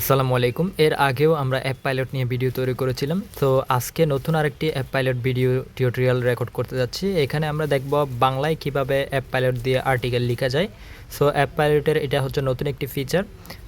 আসসালামু আলাইকুম। এর আগেও আমরা অ্যাপ পাইলট নিয়ে ভিডিও তৈরি করেছিলাম। তো আজকে নতুন আরেকটি app pilot video tutorial record করতে যাচ্ছি। এখানে আমরা দেখব বাংলায় কীভাবে অ্যাপ পাইলট দিয়ে আর্টিকেল লেখা যায়। সো অ্যাপ পাইলটের এটা হচ্ছে নতুন একটি ফিচার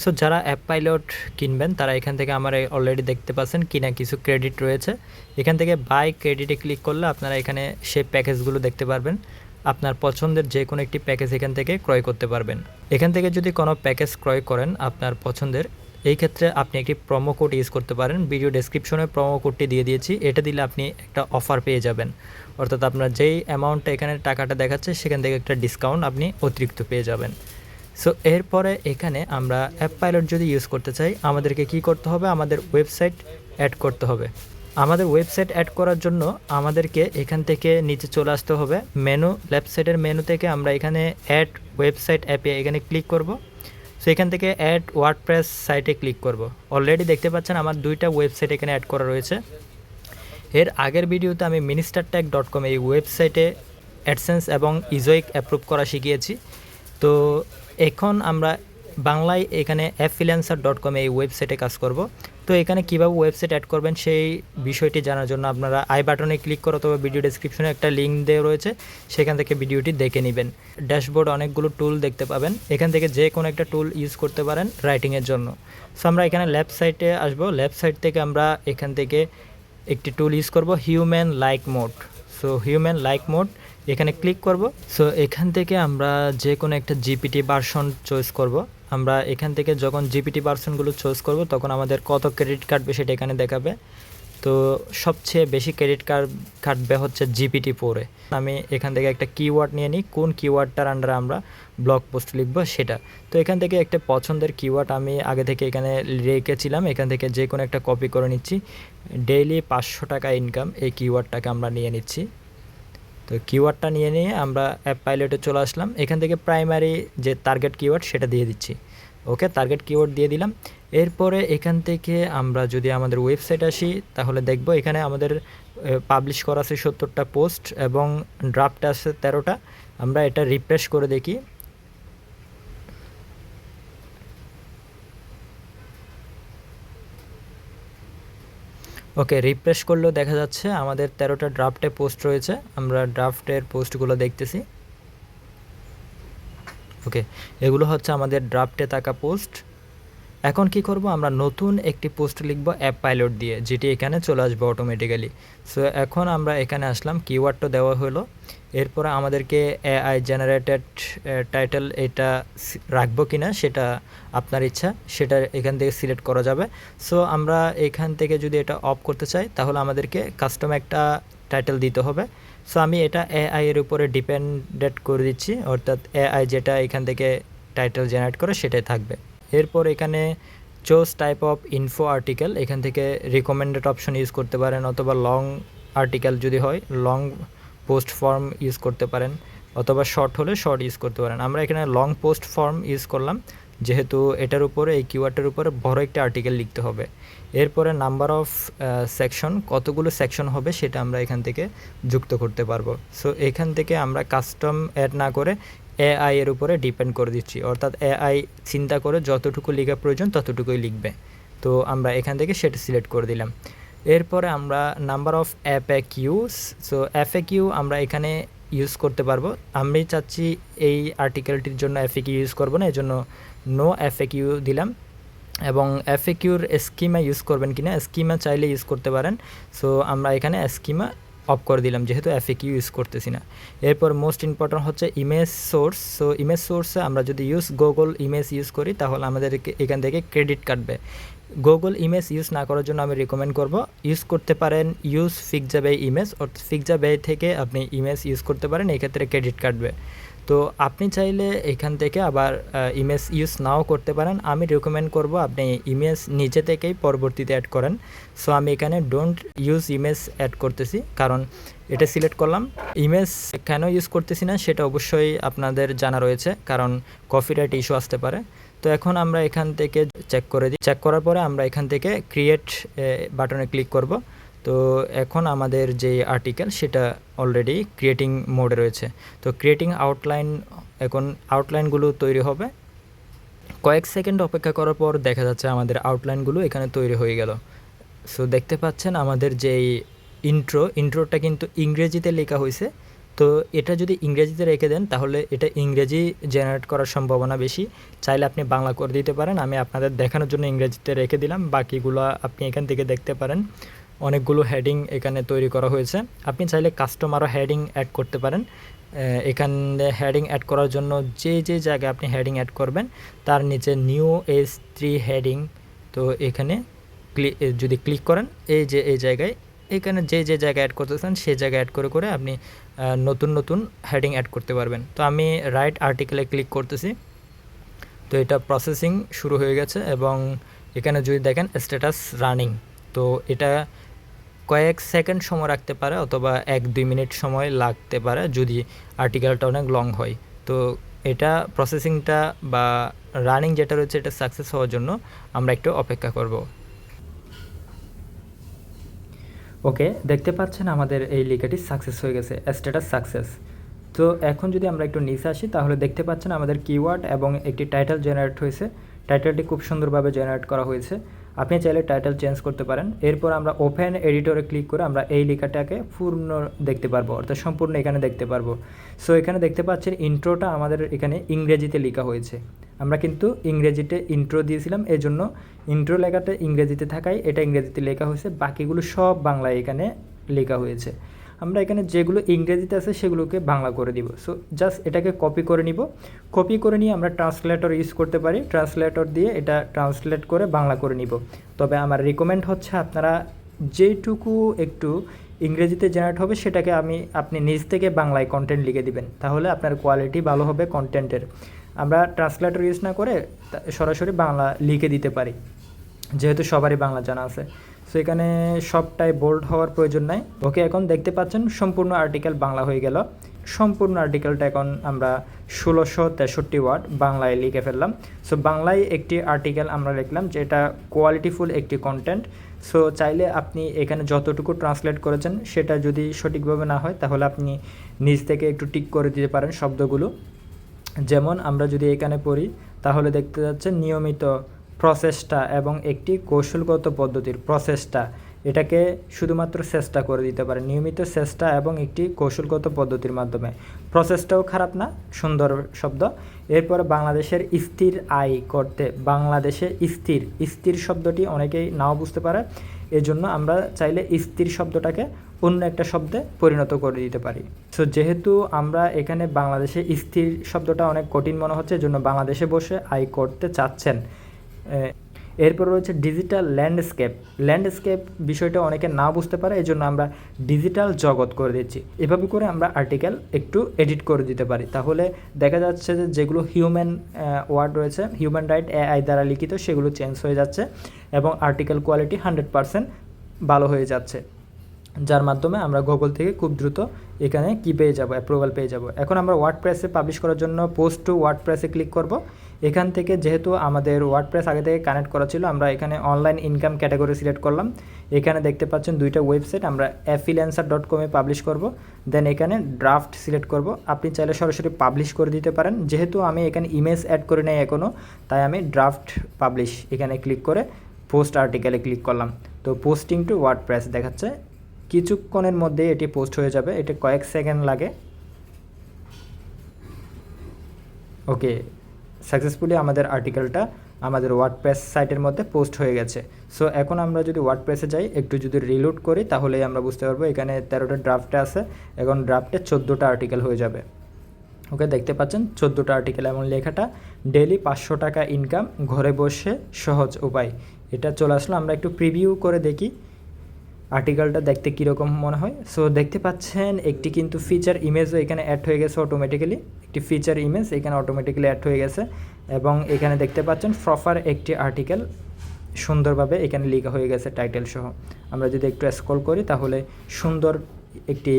সো যারা অ্যাপ পাইলট কিনবেন, তারা এখান থেকে আমার অলরেডি দেখতে পাচ্ছেন কিনা কিছু ক্রেডিট রয়েছে। এখান থেকে বাই ক্রেডিটে ক্লিক করলে আপনারা এখানে সেই প্যাকেজগুলো দেখতে পারবেন। আপনার পছন্দের যে কোনো একটি প্যাকেজ এখান থেকে ক্রয় করতে পারবেন। এখান থেকে যদি কোনো প্যাকেজ ক্রয় করেন আপনার পছন্দের এই ক্ষেত্রে আপনি একটি প্রোমো কোড ইউজ করতে পারেন। ভিডিও ডেসক্রিপশনে প্রোমো কোডটি দিয়ে দিয়েছি। এটা দিলে আপনি একটা অফার পেয়ে যাবেন। অর্থাৎ আপনার যেই অ্যামাউন্টটা এখানে টাকাটা দেখাচ্ছে, সেখান থেকে একটা ডিসকাউন্ট আপনি অতিরিক্ত পেয়ে যাবেন। সো এরপরে এখানে আমরা অ্যাপ পাইলট যদি ইউজ করতে চাই, আমাদেরকে কি করতে হবে? আমাদের ওয়েবসাইট অ্যাড করতে হবে। আমাদের ওয়েবসাইট অ্যাড করার জন্য আমাদেরকে এখান থেকে নিচে চলে আসতে হবে। মেনু লেফট সাইডের মেনু থেকে আমরা এখানে অ্যাড ওয়েবসাইট অ্যাপে এখানে ক্লিক করব। সো এখান থেকে অ্যাড ওয়ার্ডপ্রেস সাইটে ক্লিক করব। অলরেডি দেখতে পাচ্ছেন আমার দুইটা ওয়েবসাইট এখানে অ্যাড করা রয়েছে। এর আগের ভিডিওতে আমি মিনিস্টার ট্যাগ ডট কম এই ওয়েবসাইটে অ্যাডসেন্স এবং ইজোইক অ্যাপ্রুভ করা শিখিয়েছি। তো এখন আমরা বাংলায় এখানে অ্যাফিলেন্সার ডট কম এই ওয়েবসাইটে কাজ করব। তো এখানে কীভাবে ওয়েবসাইট অ্যাড করবেন সেই বিষয়টি জানার জন্য আপনারা আই বাটনে ক্লিক করো তবে ভিডিও ডেসক্রিপশনে একটা লিঙ্ক দেওয়া রয়েছে, সেখান থেকে ভিডিওটি দেখে নেবেন। ড্যাশবোর্ড অনেকগুলো টুল দেখতে পাবেন। এখান থেকে যে কোনো একটা টুল ইউজ করতে পারেন রাইটিংয়ের জন্য। সো আমরা এখানে লেফট সাইডে আসব। লেফট সাইড থেকে আমরা এখান থেকে একটি টুল ইউজ করব human like mode so human like mode এখানে ক্লিক করব। সো এখান থেকে আমরা যে কোনো একটা জিপিটি ভার্সন চয়েস করব। আমরা এখান থেকে যখন জিপিটি পার্সনগুলো চয়েস করব, তখন আমাদের কত ক্রেডিট কাটবে সেটা এখানে দেখাবে। তো সবচেয়ে বেশি ক্রেডিট কার্ড কাটবে হচ্ছে জিপিটি ফোরে আমি এখান থেকে একটা কিওয়ার্ড নিয়ে নিই, কোন কিওয়ার্ডটার আন্ডারে আমরা ব্লগ পোস্ট লিখব সেটা। তো এখান থেকে একটা পছন্দের কিওয়ার্ড আমি আগে থেকে এখানে রেখেছিলাম, এখান থেকে যে কোনো একটা কপি করে নিচ্ছি। ডেইলি পাঁচশো টাকা ইনকাম এই কিওয়ার্ডটাকে আমরা নিয়ে নিচ্ছি। তো কিওয়ার্ডটা নিয়ে নিয়ে আমরা অ্যাপ পাইলটে চলে আসলাম। এখান থেকে প্রাইমারি যে টার্গেট কিওয়ার্ড সেটা দিয়ে দিচ্ছি। ওকে টার্গেট কিওয়ার্ড দিয়ে দিলাম। এরপরে এখান থেকে আমরা যদি আমাদের ওয়েবসাইট আসি, তাহলে দেখব এখানে আমাদের পাবলিশ করা আছে সত্তরটা পোস্ট এবং ড্রাফট আছে তেরোটা। আমরা এটা রিফ্রেশ করে দেখি। ওকে রিফ্রেশ করলেও দেখা যাচ্ছে আমাদের তেরোটা ড্রাফটে পোস্ট রয়েছে। আমরা ড্রাফটের পোস্টগুলো দেখতেছি। ওকে এগুলো হচ্ছে আমাদের ড্রাফটে থাকা পোস্ট এখন কি করব? আমরা নতুন একটি পোস্ট লিখব অ্যাপ পাইলট দিয়ে, যেটি এখানে চলে আসবে অটোমেটিক্যালি সো এখন আমরা এখানে আসলাম কিওয়ার্ডটা দেওয়া হলো। এরপরে আমাদেরকে এআই জেনারেটেড টাইটেল এটা রাখব কি না সেটা আপনার ইচ্ছা, সেটা এখান থেকে সিলেক্ট করা যাবে। সো আমরা এখান থেকে যদি এটা অফ করতে চাই, তাহলে আমাদেরকে কাস্টম একটা টাইটেল দিতে হবে। সো আমি এটা এআই এর উপরে ডিপেন্ডেড করে দিচ্ছি, অর্থাৎ এআই যেটা এখান থেকে টাইটেল জেনারেট করে সেটাই থাকবে। এরপর এখানে choose type of info article এখান থেকে রিকমেন্ডেড অপশন ইউজ করতে পারেন, অথবা লং আর্টিকেল যদি হয় লং পোস্ট ফর্ম ইউজ করতে পারেন, অথবা শর্ট হলে শর্ট ইউজ করতে পারেন। আমরা এখানে লং পোস্ট ফর্ম ইউজ করলাম যেহেতু এটার উপরে, এই কিওয়ার্ডের উপরে বড় একটা আর্টিকেল লিখতে হবে। এরপরে নাম্বার অফ সেকশন কতগুলো সেকশন হবে সেটা আমরা এখান থেকে যুক্ত করতে পারব। সো এখান থেকে আমরা কাস্টম অ্যাড না করে এআই এর উপরে ডিপেন্ড করে দিচ্ছি। অর্থাৎ এআই চিন্তা করে যতটুকু লেখা প্রয়োজন ততটুকুই লিখবে। তো আমরা এখান থেকে সেটা সিলেক্ট করে দিলাম। এরপরে আমরা নাম্বার অফ অ্যাপে কিউস সো অ্যাফে কিউ আমরা এখানে ইউজ করতে পারব। আমি চাচ্ছি এই আর্টিকেলটির জন্য এফএ কিউ ইউজ করব না এই জন্য নো এফএ কিউ দিলাম। এবং এফএ কিউর স্কিমা ইউজ করবেন কিনা স্কিমা চাইলে ইউজ করতে পারেন। সো আমরা এখানে স্কিমা অফ করে দিলাম, যেহেতু এফএ কিউ ইউজ করতেছি না। এরপর মোস্ট ইম্পর্ট্যান্ট হচ্ছে ইমেজ সোর্স সো ইমেজ সোর্সে আমরা যদি ইউজ গুগল ইমেজ ইউজ করি, তাহলে আমাদের এখান থেকে ক্রেডিট কাটবে। গুগল ইমেজ ইউজ না করার জন্য আমি রিকমেন্ড করব। ইউজ করতে পারেন ইউজ ফিকজাবে ইমেজ অর্থাৎ ফিকজাবে থেকে আপনি ইমেজ ইউজ করতে পারেন, এক্ষেত্রে ক্রেডিট কাটবে। তো আপনি চাইলে এখান থেকে আবার ইমেজ ইউজ নাও করতে পারেন। আমি রেকমেন্ড করব আপনি ইমেজ নিজে থেকেই পরবর্তীতে অ্যাড করেন। সো আমি এখানে ডোন্ট ইউজ ইমেজ অ্যাড করতেছি, কারণ এটা সিলেক্ট করলাম। ইমেজ কেন ইউজ করতেছি না, সেটা অবশ্যই আপনাদের জানা রয়েছে, কারণ কপিরাইট ইস্যু আসতে পারে। তো এখন আমরা এখান থেকে চেক করে দিই। চেক করার পরে আমরা এখান থেকে ক্রিয়েট বাটনে ক্লিক করব। তো এখন আমাদের যে আর্টিকেল সেটা অলরেডি ক্রিয়েটিং মোডে রয়েছে। তো ক্রিয়েটিং আউটলাইন এখন আউটলাইনগুলো তৈরি হবে। কয়েক সেকেন্ড অপেক্ষা করার পর দেখা যাচ্ছে আমাদের আউটলাইনগুলো এখানে তৈরি হয়ে গেল। সো দেখতে পাচ্ছেন আমাদের যেই ইন্ট্রো ইন্ট্রোটা কিন্তু ইংরেজিতে লেখা হয়েছে। তো এটা যদি ইংরেজিতে রেখে দেন, তাহলে এটা ইংরেজি জেনারেট করার সম্ভাবনা বেশি। চাইলে আপনি বাংলা করে দিতে পারেন। আমি আপনাদের দেখানোর জন্য ইংরেজিতে রেখে দিলাম। বাকিগুলো আপনি এখান থেকে দেখতে পারেন। অনেকগুলো হেডিং এখানে তৈরি করা হয়েছে। আপনি চাইলে কাস্টমারও হেডিং অ্যাড করতে পারেন। এখানে হেডিং অ্যাড করার জন্য যে যে জায়গায় আপনি হেডিং অ্যাড করবেন, তার নিচে নিউ এস থ্রি হেডিং তো এখানে যদি ক্লিক করেন, এই যে, এই জায়গায় এখানে যে যে জায়গায় অ্যাড করতে চান সেই জায়গায় অ্যাড করে করে আপনি নতুন নতুন হেডিং অ্যাড করতে পারবেন। তো আমি রাইট আর্টিকেলে ক্লিক করতেছি। তো এটা প্রসেসিং শুরু হয়ে গেছে এবং এখানে যদি দেখেন স্ট্যাটাস রানিং তো এটা কয়েক সেকেন্ড সময় রাখতে পারে অথবা এক, দুই মিনিট সময় লাগতে পারে যদি আর্টিকেলটা অনেক লং হয়। তো এটা প্রসেসিংটা বা রানিং যেটা রয়েছে এটা সাকসেস হওয়ার জন্য আমরা একটু অপেক্ষা করব। ওকে, দেখতে পাচ্ছেন আমাদের এই লেখাটি সাকসেস হয়ে গেছে স্ট্যাটাস সাকসেস তো এখন যদি আমরা একটু নিচে আসি, তাহলে দেখতে পাচ্ছেন আমাদের কিওয়ার্ড এবং একটি টাইটেল জেনারেট হয়েছে। টাইটেলটি খুব সুন্দরভাবে জেনারেট করা হয়েছে। আপনি চাইলে টাইটেল চেঞ্জ করতে পারেন। এরপর আমরা ওপেন এডিটরে ক্লিক করে আমরা এই লেখাটাকে পূর্ণ দেখতে পারব, অর্থাৎ সম্পূর্ণ এখানে দেখতে পারব। সো এখানে দেখতে পাচ্ছেন ইন্ট্রোটা আমাদের এখানে ইংরেজিতে লেখা হয়েছে। আমরা কিন্তু ইংরেজিতে ইন্ট্রো দিয়েছিলাম এই জন্য ইন্ট্রো লেখাটা ইংরেজিতে থাকায় এটা ইংরেজিতে লেখা হয়েছে। বাকিগুলো সব বাংলায় এখানে লেখা হয়েছে। আমরা এখানে যেগুলো ইংরেজিতে আছে সেগুলোকে বাংলা করে দিব। সো জাস্ট এটাকে কপি করে নিব। কপি করে নিয়ে আমরা ট্রান্সলেটর ইউজ করতে পারি। ট্রান্সলেটর দিয়ে এটা ট্রান্সলেট করে বাংলা করে নিব। তবে আমার রিকমেন্ড হচ্ছে আপনারা যেটুকু একটু ইংরেজিতে জেনারেট হবে সেটাকে আমি, আপনি নিজ থেকে বাংলায় কন্টেন্ট লিখে দিবেন। তাহলে আপনার কোয়ালিটি ভালো হবে কন্টেন্টের আমরা ট্রান্সলেটর ইউজ না করে সরাসরি বাংলা লিখে দিতে পারি। যেহেতু সবারই বাংলা জানা আছে। সো এখানে সবটাই বোল্ড হওয়ার প্রয়োজন নাই। ওকে এখন দেখতে পাচ্ছেন সম্পূর্ণ আর্টিকেল বাংলা হয়ে গেল। সম্পূর্ণ আর্টিকেলটা এখন আমরা ষোলোশো তেষট্টি ওয়ার্ড বাংলায় লিখে ফেললাম। সো বাংলায় একটি আর্টিকেল আমরা লিখলাম যেটা কোয়ালিটিফুল একটি কন্টেন্ট সো চাইলে আপনি এখানে যতটুকু ট্রান্সলেট করেছেন সেটা যদি সঠিকভাবে না হয়, তাহলে আপনি নিজ থেকে একটু টিক করে দিতে পারেন শব্দগুলো। যেমন আমরা যদি এখানে পড়ি, তাহলে দেখতে যাচ্ছেন নিয়মিত প্রসেসটা এবং একটি কৌশলগত পদ্ধতির প্রসেসটা এটাকে শুধুমাত্র চেষ্টা করে দিতে পারে। নিয়মিত চেষ্টা এবং একটি কৌশলগত পদ্ধতির মাধ্যমে। প্রসেসটাও খারাপ না, সুন্দর শব্দ। এরপরে বাংলাদেশের স্থির আয় করতে, বাংলাদেশে স্থির স্থির শব্দটি অনেকেই নাও বুঝতে পারে। এজন্য আমরা চাইলে স্থির শব্দটাকে অন্য একটা শব্দে পরিণত করে দিতে পারি। সো যেহেতু আমরা এখানে বাংলাদেশে স্থির শব্দটা অনেক কঠিন মনে হচ্ছে, এজন্য বাংলাদেশে বসে আয় করতে চাচ্ছেন। এরপর রয়েছে ডিজিটাল ল্যান্ডস্কেপ ল্যান্ডস্কেপ বিষয়টা অনেকে না বুঝতে পারে এই জন্য আমরা ডিজিটাল জগৎ করে দিচ্ছি। এভাবে করে আমরা আর্টিকেল একটু এডিট করে দিতে পারি। তাহলে দেখা যাচ্ছে যে যেগুলো হিউম্যান ওয়ার্ড রয়েছে হিউম্যান রাইট এআই দ্বারা লিখিত, সেগুলো চেঞ্জ হয়ে যাচ্ছে এবং আর্টিকেল কোয়ালিটি হান্ড্রেড পারসেন্ট ভালো হয়ে যাচ্ছে। যার মাধ্যমে আমরা গুগল থেকে খুব দ্রুত এখানে কি পেয়ে যাব অ্যাপ্রুভাল পেয়ে যাব। এখন আমরা ওয়ার্ড প্রেসে পাবলিশ করার জন্য পোস্ট টু ওয়ার্ড প্রেসে ক্লিক করব। এখান থেকে যেহেতু আমাদের ওয়ার্ড প্রেস আগে থেকে কানেক্ট করা ছিল, আমরা এখানে অনলাইন ইনকাম ক্যাটাগরি সিলেক্ট করলাম। এখানে দেখতে পাচ্ছেন দুইটা ওয়েবসাইট আমরা অ্যাফিলেন্সার ডট কমে পাবলিশ করব দেন এখানে ড্রাফট সিলেক্ট করব। আপনি চাইলে সরাসরি পাবলিশ করে দিতে পারেন। যেহেতু আমি এখানে ইমেজ অ্যাড করে নেই এখনও তাই আমি ড্রাফট পাবলিশ এখানে ক্লিক করে পোস্ট আর্টিকেলে ক্লিক করলাম। তো পোস্টিং টু ওয়ার্ড প্রেস দেখাচ্ছে। কিছুক্ষণের মধ্যে এটি পোস্ট হয়ে যাবে। এটি কয়েক সেকেন্ড লাগে। ওকে সাকসেসফুলি আমাদের আর্টিকেলটা আমাদের ওয়ার্ডপ্রেস সাইটের মধ্যে পোস্ট হয়ে গেছে। সো এখন আমরা যদি ওয়ার্ডপ্রেসে যাই, একটু যদি রিলোড করি, তাহলেই আমরা বুঝতে পারব এখানে তেরোটা ড্রাফটে আছে, এখন ড্রাফটে চোদ্দোটা আর্টিকেল হয়ে যাবে। ওকে দেখতে পাচ্ছেন? চোদ্দোটা আর্টিকেল এমন লেখাটা ডেলি পাঁচশো টাকা ইনকাম ঘরে বসে সহজ উপায়। এটা চলে আসলো, আমরা একটু প্রিভিউ করে দেখি আর্টিকেলটা দেখতে কীরকম মনে হয়। সো দেখতে পাচ্ছেন, একটি কিন্তু ফিচার ইমেজও এখানে অ্যাড হয়ে গেছে অটোমেটিক্যালি একটি ফিচার ইমেজ এখানে অটোমেটিক্যালি অ্যাড হয়ে গেছে এবং এখানে দেখতে পাচ্ছেন প্রপার একটি আর্টিকেল সুন্দরভাবে এখানে লেখা হয়ে গেছে টাইটেল সহ। আমরা যদি একটু স্ক্রল করি তাহলে সুন্দর একটি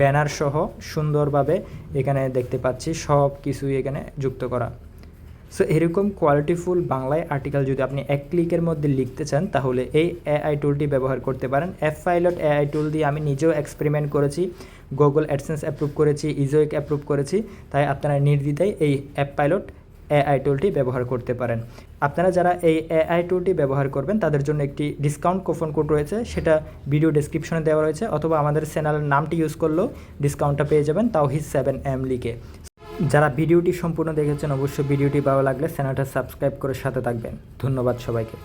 ব্যানার সহ সুন্দরভাবে এখানে দেখতে পাচ্ছি সব কিছুই এখানে যুক্ত করা। সো এরকম কোয়ালিটিফুল বাংলায় আর্টিকেল যদি আপনি এক ক্লিকের মধ্যে লিখতে চান, তাহলে এই এআই টুলটি ব্যবহার করতে পারেন। এফ পাইলট এআই টুল দিয়ে আমি নিজেও এক্সপেরিমেন্ট করেছি। গুগল অ্যাডসেন্স অ্যাপ্রুভ করেছি ইজোয়েক অ্যাপ্রুভ করেছি, তাই আপনারা নির্দ্বিধায় এই অ্যাপ পাইলট এআই টুলটি ব্যবহার করতে পারেন। আপনারা যারা এই এআই টুলটি ব্যবহার করবেন, তাদের জন্য একটি ডিসকাউন্ট কুপন কোড রয়েছে, সেটা ভিডিও ডেসক্রিপশনে দেওয়া রয়েছে, অথবা আমাদের চ্যানেলের নামটি ইউজ করলেও ডিসকাউন্টটা পেয়ে যাবেন তাও তাওহিদ সেভেন এম লিখে। যারা ভিডিওটি সম্পূর্ণ দেখেছেন, অবশ্যই ভিডিওটি ভালো লাগলে চ্যানেলটা সাবস্ক্রাইব করে সাথে থাকবেন। ধন্যবাদ সবাইকে।